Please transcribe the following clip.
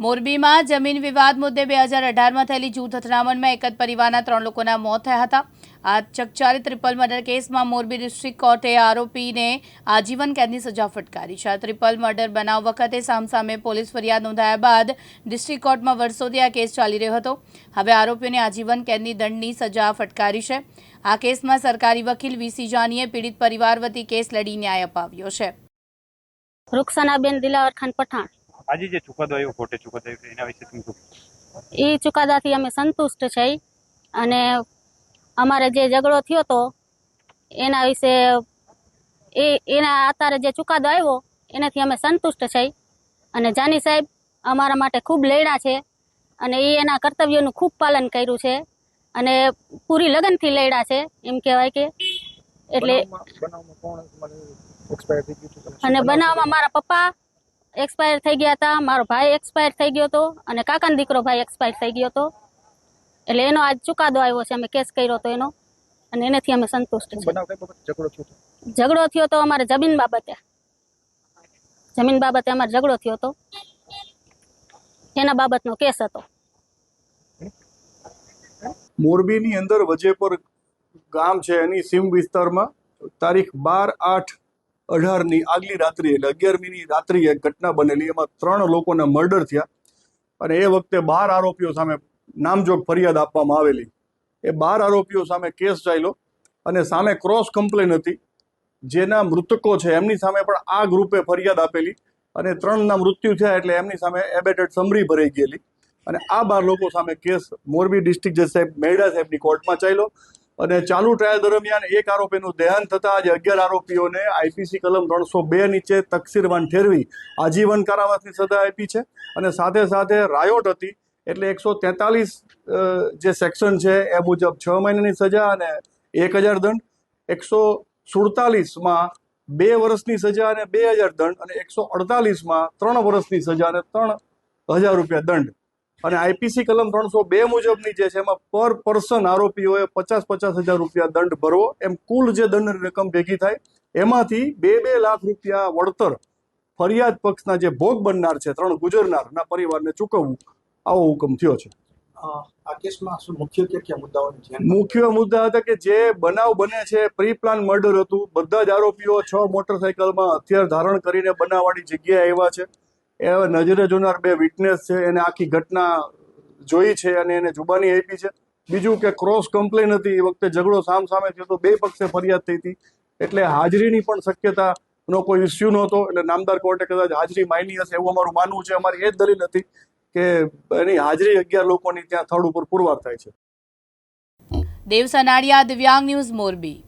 મોરબીમાં જમીન વિવાદ મુદ્દે બે હજાર અઢારમાં થયેલી જૂથ અથડામણમાં એક જ પરિવારના ત્રણ લોકોના મોત થયા હતા. આ ચકચારી ટ્રિપલ મર્ડર કેસમાં મોરબી ડિસ્ટ્રિક્ટ કોર્ટે આરોપીને આજીવન કેદની સજા ફટકારી છે. આ ટ્રિપલ મર્ડર બનાવ વખતે સામસામે પોલીસ ફરિયાદ નોંધાયા બાદ ડિસ્ટ્રિક્ટ કોર્ટમાં વર્ષોથી આ કેસ ચાલી રહ્યો હતો. હવે આરોપીઓને આજીવન કેદની દંડની સજા ફટકારી છે. આ કેસમાં સરકારી વકીલ વીસી જાનીએ પીડિત પરિવાર વતી કેસ લડી ન્યાય અપાવ્યો છે. રૂકસાનાબેન દિલાવર ખાન પઠાણ. આજે જે ચુકાદો આવ્યો કોર્ટે ચુકાદો આવ્યો એના વિશે તમે શું એ ચુકાદાથી અમે સંતુષ્ટ છે અને અમારે જે ઝઘડો થયો હતો એના વિશે એ એના અત્યારે જે ચુકાદો આવ્યો એનાથી અમે સંતુષ્ટ છે અને જાની સાહેબ અમારા માટે ખૂબ લડ્યા છે અને એ એના કર્તવ્યોનું ખૂબ પાલન કર્યું છે અને પૂરી લગનથી લડ્યા છે એમ કહેવાય કે. એટલે અને બનાવમાં મારા પપ્પા એક્સપાયર થઈ ગયા હતા મારો ભાઈ એક્સપાયર થઈ ગયો હતો અને કાકાનો દીકરો ભાઈ એક્સપાયર થઈ ગયો હતો. એટલે એનો આજ ચુકાદો આવ્યો છે અમે કેસ કર્યો હતો એનો અને એનાથી અમે સંતુષ્ટ છીએ. બનાવ કઈ બાબતે ઝઘડો થયો હતો? ઝઘડો થયો તો અમારે જમીન બાબતે. જમીન બાબતે અમારે ઝઘડો થયો હતો. એના બાબતનો કેસ હતો. મોરબીની અંદર વજેપર ગામ છે એની સીમ વિસ્તારમાં તારીખ બાર આઠ અઢારની આગલી રાત્રિ એટલે અગિયારમીની રાત્રિ એક ઘટના બનેલી, એમાં ત્રણ લોકોના મર્ડર થયા. અને એ વખતે બાર આરોપીઓ સામે નામજોગ ફરિયાદ આપવામાં આવેલી. એ બાર આરોપીઓ સામે કેસ ચાલ્યો અને સામે ક્રોસ કમ્પ્લેન હતી. જેના મૃતકો છે, એમની સામે પણ આ ગ્રુપે ફરિયાદ આપેલી. અને ત્રણના મૃત્યુ થયા એટલે એમની સામે એબેટેડ સમરી ભરાઈ ગયેલી. અને આ બાર લોકો સામે કેસ મોરબી ડિસ્ટ્રિક્ટ જજ સાહેબ મેરડા સાહેબની કોર્ટમાં ચાલ્યો. અને ચાલુ ટ્રાયલ દરમિયાન એક આરોપીનું દેહાંત થતાં આજે અગિયાર આરોપીઓને આઈપીસી કલમ ત્રણસો બે નીચે તકસીરવાન ઠેરવી આજીવન કારાવાસની સજા આપી છે. અને સાથે સાથે રાયોટ હતી, એટલે એકસો તેતાલીસ જે સેક્શન છે એ મુજબ છ મહિનાની સજા અને એક હજાર દંડ. એકસો સુડતાલીસમાં બે વર્ષની સજા અને બે હજાર દંડ અને એકસો અડતાલીસમાં ત્રણ વર્ષની સજા અને ત્રણ હજાર રૂપિયા દંડ. અને આઈપીસી કલમ ત્રણસો બે મુજબની જે છે એમાં પર પર્સન આરોપીઓએ પચાસ પચાસ હજાર રૂપિયા દંડ ભરવો. એમ કુલ જે દંડની રકમ ભેગી થાય એમાંથી બે બે લાખ રૂપિયા વળતર ફરિયાદ પક્ષના જે ભોગ બનનાર છે ત્રણ ગુજરનારના પરિવારને ચૂકવવું આવો હુકમ થયો છે. આ કેસમાં શું મુખ્ય કયા કયા મુખ્ય મુદ્દા હતા કે જે બનાવ બને છે પ્રી પ્લાન મર્ડર હતું બધા જ આરોપીઓ છ મોટરસાયકલમાં હથિયાર ધારણ કરીને બનાવવાની જગ્યાએ આવ્યા છે. એ નજરે જોનાર બે વિટનેસ છે, એને આખી ઘટના જોઈ છે અને એને જુબાની આપી છે. બીજું કે ક્રોસ કમ્પ્લેન હતી, એ વખતે ઝઘડો સામ સામે થયો તો બે પક્ષે ફરિયાદ થઈ હતી. એટલે હાજરીની પણ શક્યતાનો કોઈ ઇસ્યુ નહોતો, એટલે નામદાર કોર્ટે કદાચ હાજરી માયની હશે એવું અમારું માનવું છે. અમારી એ જ દલીલ હતી કે એની હાજરી અગિયાર લોકોની ત્યાં સ્થળ ઉપર પુરવાર થાય છે. દેવ સનાડિયા દિવ્યાંગ ન્યૂઝ મોરબી.